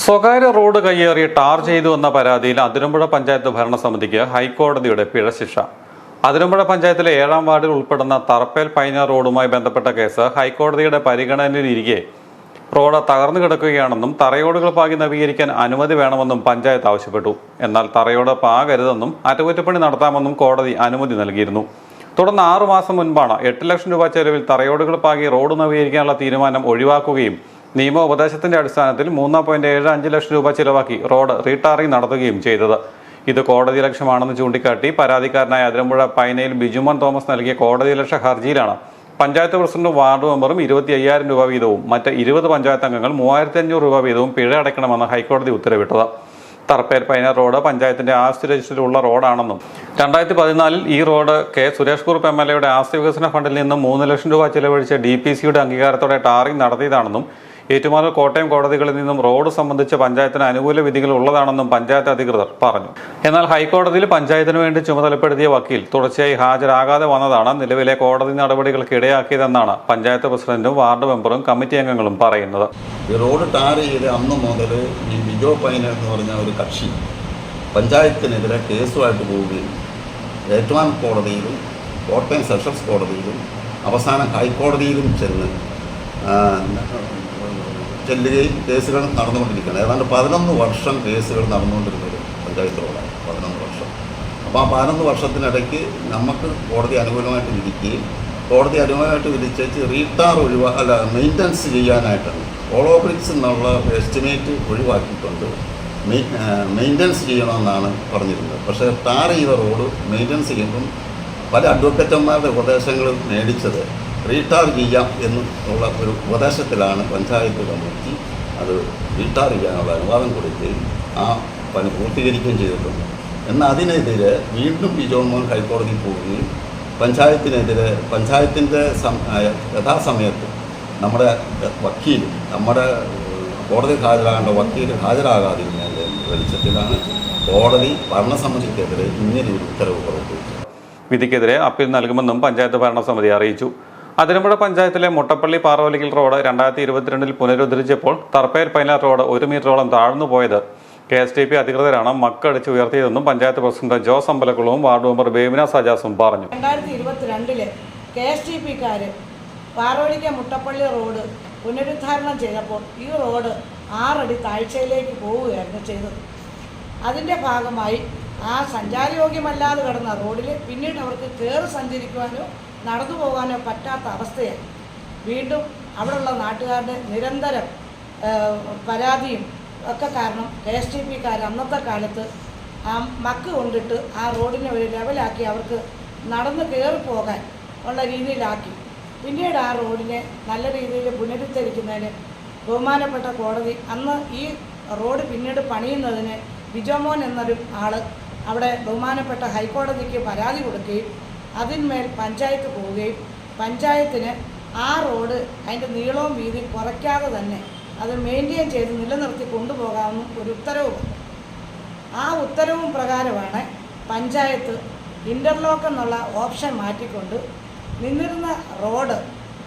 സ്വകാര്യ റോഡ് കയ്യേറി ടാർ ചെയ്തു എന്ന പരാതിയിൽ അതിരമ്പുഴ പഞ്ചായത്ത് ഭരണസമിതിക്ക് ഹൈക്കോടതിയുടെ പിഴശിക്ഷ അതിരമ്പുഴ പഞ്ചായത്തിലെ ഏഴാം വാർഡിൽ ഉൾപ്പെടുന്ന തറപ്പേൽ പൈന റോഡുമായി ബന്ധപ്പെട്ട കേസ് ഹൈക്കോടതിയുടെ പരിഗണനയിലിരിക്കെ. റോഡ് തകർന്നു കിടക്കുകയാണെന്നും തറയോടുകൾ പാകി നവീകരിക്കാൻ അനുമതി വേണമെന്നും പഞ്ചായത്ത് ആവശ്യപ്പെട്ടു. എന്നാൽ തറയോട് പാകരുതെന്നും അറ്റകുറ്റപ്പണി നടത്താമെന്നും കോടതി അനുമതി നൽകിയിരുന്നു. തുടർന്ന് ആറു മാസം മുൻപാണ് എട്ട് ലക്ഷം രൂപ ചെലവിൽ തറയോടുകൾ പാകി റോഡ് നവീകരിക്കാനുള്ള തീരുമാനം ഒഴിവാക്കുകയും നിയമ ഉപദേശത്തിന്റെ അടിസ്ഥാനത്തിൽ മൂന്ന് പോയിന്റ് ഏഴ് അഞ്ച് ലക്ഷം രൂപ ചിലവാക്കി റോഡ് റീടാറിംഗ് നടത്തുകയും ചെയ്തത്. ഇത് കോടതി ലക്ഷ്യമാണെന്ന് ചൂണ്ടിക്കാട്ടി പരാതിക്കാരനായ അതിരമ്പുഴ പൈനയിൽ ബിജുമോൻ തോമസ് നൽകിയ കോടതി ലക്ഷ ഹർജിയിലാണ്. പഞ്ചായത്ത് പ്രസിഡന്റും വാർഡ് മെമ്പറും ഇരുപത്തി അയ്യായിരം രൂപ വീതവും മറ്റ് ഇരുപത് പഞ്ചായത്ത് അംഗങ്ങൾ മൂവായിരത്തി അഞ്ഞൂറ് രൂപ വീതവും പിഴ അടയ്ക്കണമെന്ന് ഹൈക്കോടതി ഉത്തരവിട്ടത്. തറപ്പേർ പൈന റോഡ് പഞ്ചായത്തിന്റെ ആസ്തി രജിസ്റ്ററിലുള്ള റോഡാണെന്നും രണ്ടായിരത്തി പതിനാലിൽ ഈ road K Suresh Kurup M L എയുടെ ആസ്തി വികസന ഫണ്ടിൽ നിന്നും മൂന്ന് ലക്ഷം രൂപ ചിലവഴിച്ച് ഡി പി സിയുടെ അംഗീകാരത്തോടെ ടാറിംഗ് നടത്തിയതാണെന്നും ഏറ്റുമാനൂർ കോട്ടയം കോടതികളിൽ നിന്നും റോഡ് സംബന്ധിച്ച് പഞ്ചായത്തിന് അനുകൂല വിധികൾ ഉള്ളതാണെന്നും പഞ്ചായത്ത് അധികൃതർ പറഞ്ഞു. എന്നാൽ ഹൈക്കോടതിയിൽ പഞ്ചായത്തിന് വേണ്ടി ചുമതലപ്പെടുത്തിയ വക്കീൽ തുടർച്ചയായി ഹാജരാകാതെ വന്നതാണ് നിലവിലെ കോടതി നടപടികൾക്ക് ഇടയാക്കിയതെന്നാണ് പഞ്ചായത്ത് പ്രസിഡന്റും വാർഡ് മെമ്പറും കമ്മിറ്റി അംഗങ്ങളും പറയുന്നത്. ഈ റോഡ് ടാർ ചെയ്ത് അന്ന് മുതൽ ഈ ബിജോ പൈന എന്ന് പറഞ്ഞ ഒരു കക്ഷി പഞ്ചായത്തിനെതിരെ കേസുമായിട്ട് പോവുകയും ഏറ്റുമാനൂർ കോടതിയിലും കോട്ടയം സെഷൻസ് കോടതിയിലും അവസാനം ഹൈക്കോടതിയിലും ചെന്ന് ചെല്ലുകയും കേസുകൾ നടന്നുകൊണ്ടിരിക്കുകയാണ്. ഏതാണ്ട് പതിനൊന്ന് വർഷം കേസുകൾ നടന്നുകൊണ്ടിരുന്നത് പഞ്ചായത്ത് റോഡാണ് പതിനൊന്ന് വർഷം. അപ്പോൾ ആ പതിനൊന്ന് വർഷത്തിനിടയ്ക്ക് നമുക്ക് കോടതി അനുകൂലമായിട്ട് വിധിക്കുകയും കോടതി അനുകൂലമായിട്ട് വിധിച്ചേച്ച് റീടാർ ഒഴിവാ അല്ല മെയിന്റനൻസ് ചെയ്യാനായിട്ടാണ് ഓളോ ബ്രിക്സ് എന്നുള്ള എസ്റ്റിമേറ്റ് ഒഴിവാക്കിക്കൊണ്ട് മെയിന്റനൻസ് ചെയ്യണമെന്നാണ് പറഞ്ഞിരുന്നത്. പക്ഷേ ടാർ ചെയ്ത റോഡ് മെയിന്റനൻസ് ചെയ്യുമ്പം പല അഡ്വക്കറ്റന്മാരുടെ ഉപദേശങ്ങൾ മേടിച്ചത് റീടാർ ചെയ്യാം എന്നുള്ള ഒരു ഉപദേശത്തിലാണ് പഞ്ചായത്ത് കമ്മിറ്റി അത് റീടാർ ചെയ്യാനുള്ള അനുവാദം കൊടുക്കുകയും ആ പണി പൂർത്തീകരിക്കുകയും ചെയ്തിട്ടുണ്ട്. എന്നാൽ അതിനെതിരെ വീണ്ടും പി ജോൺമോഹൻ ഹൈക്കോടതി പോവുകയും പഞ്ചായത്തിനെതിരെ പഞ്ചായത്തിന്റെ യഥാസമയത്ത് നമ്മുടെ വക്കീൽ നമ്മുടെ കോടതി ഹാജരാകേണ്ട വക്കീൽ ഹാജരാകാതിരുന്നതിന്റെ വെളിച്ചത്തിലാണ് കോടതി ഭരണസമിതിക്കെതിരെ ഇങ്ങനെ ഒരു ഉത്തരവ് പുറപ്പെടുവിച്ചത്. വിധിക്കെതിരെ അപ്പീൽ നൽകുമെന്നും പഞ്ചായത്ത് ഭരണസമിതി അറിയിച്ചു. അതിരമ്പുഴ പഞ്ചായത്തിലെ മുട്ടപ്പള്ളി പാറവലിക്കൽ റോഡ് രണ്ടായിരത്തി ഇരുപത്തിരണ്ടിൽ പുനരുദ്ധരിച്ചപ്പോൾ തർപ്പേർ പൈനാർ റോഡ് ഒരു മീറ്ററോളം താഴ്ന്നു പോയത്. കെ എസ് ടി പി അധികൃതരാണ് മക്കടിച്ച് ഉയർത്തിയതെന്നും പഞ്ചായത്ത് പ്രസിഡന്റ് ജോസ് അമ്പലക്കുളവും വാർഡ് മെമ്പർ ബേബിന സജാസും പറഞ്ഞു. രണ്ടായിരത്തി ഇരുപത്തിരണ്ടിൽ K S T Muttappally road പുനരുദ്ധാരണം ചെയ്തപ്പോൾ ഈ റോഡ് ആറടി താഴ്ചയിലേക്ക് പോവുകയായിരുന്നു ചെയ്തത്. അതിന്റെ ഭാഗമായി ആ സഞ്ചാരയോഗ്യമല്ലാതെ കിടന്ന റോഡിൽ പിന്നീട് അവർക്ക് കയറി സഞ്ചരിക്കുവാനോ നടന്നു പോകാനോ പറ്റാത്ത അവസ്ഥയായി. വീണ്ടും അവിടെയുള്ള നാട്ടുകാരുടെ നിരന്തരം പരാതിയും ഒക്കെ കാരണം കെ എസ് ടി പിക്കാർ അന്നത്തെ കാലത്ത് ആ മക്ക് കൊണ്ടിട്ട് ആ റോഡിനെ ഒരു ലെവലാക്കി അവർക്ക് നടന്ന് കയറി പോകാൻ ഉള്ള രീതിയിലാക്കി. പിന്നീട് ആ റോഡിനെ നല്ല രീതിയിൽ പുനരുദ്ധരിക്കുന്നതിന് ബഹുമാനപ്പെട്ട കോടതി അന്ന് ഈ റോഡ് പിന്നീട് പണിയുന്നതിന് ബിജോമോൻ എന്നൊരു ആൾ അവിടെ ബഹുമാനപ്പെട്ട ഹൈക്കോടതിക്ക് പരാതി കൊടുക്കുകയും അതിന്മേൽ പഞ്ചായത്ത് പോവുകയും പഞ്ചായത്തിന് ആ റോഡ് അതിന്റെ നീളവും വീതി കുറയ്ക്കാതെ തന്നെ അത് മെയിന്റെയിൻ ചെയ്ത് നിലനിർത്തി കൊണ്ടുപോകാമെന്നും ഒരു ഉത്തരവ് ആ ഉത്തരവും പ്രകാരമാണ് പഞ്ചായത്ത് ഇന്റർലോക്ക് എന്നുള്ള ഓപ്ഷൻ മാറ്റിക്കൊണ്ട് നിന്നിരുന്ന റോഡ്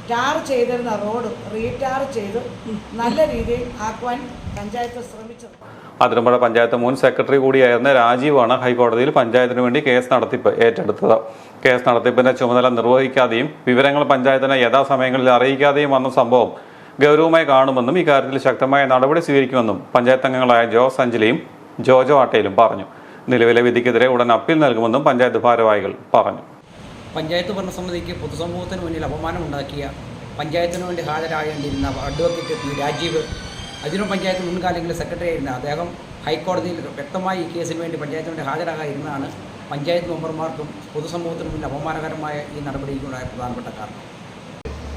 ടാർ ചെയ്തിരുന്ന റോഡ് റീടാർ ചെയ്ത് നല്ല രീതിയിൽ ആക്കുവാൻ പഞ്ചായത്ത് ശ്രമിച്ചത് അതിരമ്പുഴ പഞ്ചായത്ത് മുൻ സെക്രട്ടറി കൂടിയായിരുന്ന രാജീവാണ് ഹൈക്കോടതിയിൽ പഞ്ചായത്തിന് വേണ്ടി കേസ് നടത്തിപ്പ് ഏറ്റെടുത്തത്. കേസ് നടത്തിപ്പിന്റെ ചുമതല നിർവഹിക്കാതെയും വിവരങ്ങൾ പഞ്ചായത്തിനെ യഥാസമയങ്ങളിൽ അറിയിക്കാതെയും വന്ന സംഭവം ഗൗരവമായി കാണുമെന്നും ഇക്കാര്യത്തിൽ ശക്തമായ നടപടി സ്വീകരിക്കുമെന്നും പഞ്ചായത്ത് അംഗങ്ങളായ ജോസ് അഞ്ജലിയും ജോജോ ആട്ടയിലും പറഞ്ഞു. നിലവിലെ വിധിക്കെതിരെ ഉടൻ അപ്പീൽ നൽകുമെന്നും പഞ്ചായത്ത് ഭാരവാഹികൾ പറഞ്ഞു. പഞ്ചായത്ത് ഭരണസമിതിക്ക് പൊതുസമൂഹത്തിന് മുന്നിൽ അപമാനമുണ്ടാക്കിയ പഞ്ചായത്തിന് വേണ്ടി ഹാജരാകേണ്ടിയിരുന്ന അഡ്വക്കേറ്റ് പി രാജീവ് അതിനും പഞ്ചായത്ത് മുൻകാലങ്ങളിൽ സെക്രട്ടറി ആയിരുന്ന അദ്ദേഹം ഹൈക്കോടതിയിൽ വ്യക്തമായി ഈ കേസിന് വേണ്ടി പഞ്ചായത്തിന് വേണ്ടി ഹാജരാകാതിരുന്നതാണ് പഞ്ചായത്ത് മെമ്പർമാർക്കും പൊതുസമൂഹത്തിനും മുന്നിൽ അപമാനകരമായ ഈ നടപടിക്കുണ്ടായ പ്രധാനപ്പെട്ട കാരണം.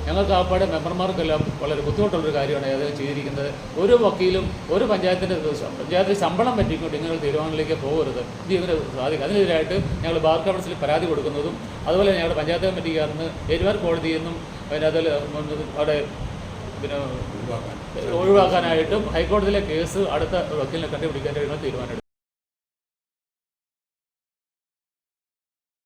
ഞങ്ങൾക്ക് ആപ്പാടെ മെമ്പർമാർക്കെല്ലാം വളരെ ബുദ്ധിമുട്ടുള്ളൊരു കാര്യമാണ് അദ്ദേഹം ചെയ്തിരിക്കുന്നത്. ഒരു വക്കീലും ഒരു പഞ്ചായത്തിന്റെ ദിവസം പഞ്ചായത്തിൽ ശമ്പളം പറ്റിക്കൊണ്ട് നിങ്ങൾ തീരുമാനങ്ങളിലേക്ക് പോകരുത്. ഇത് ഇവരെ സാധിക്കും. അതിനെതിരായിട്ട് ഞങ്ങൾ ബാർ കൗൺസിലിൽ പരാതി കൊടുക്കുന്നതും അതുപോലെ ഞങ്ങളുടെ പഞ്ചായത്ത് കമ്മിറ്റി കാരണം എരുവാർ കോടതിയിൽ നിന്നും പിന്നെ അതിൽ അവിടെ പിന്നെ ഒഴിവാക്കാനായിട്ടും ഹൈക്കോടതിയിലെ കേസ് അടുത്ത വക്കീലിനെ കണ്ടുപിടിക്കാനായിട്ട് തീരുമാനമെടുത്തു.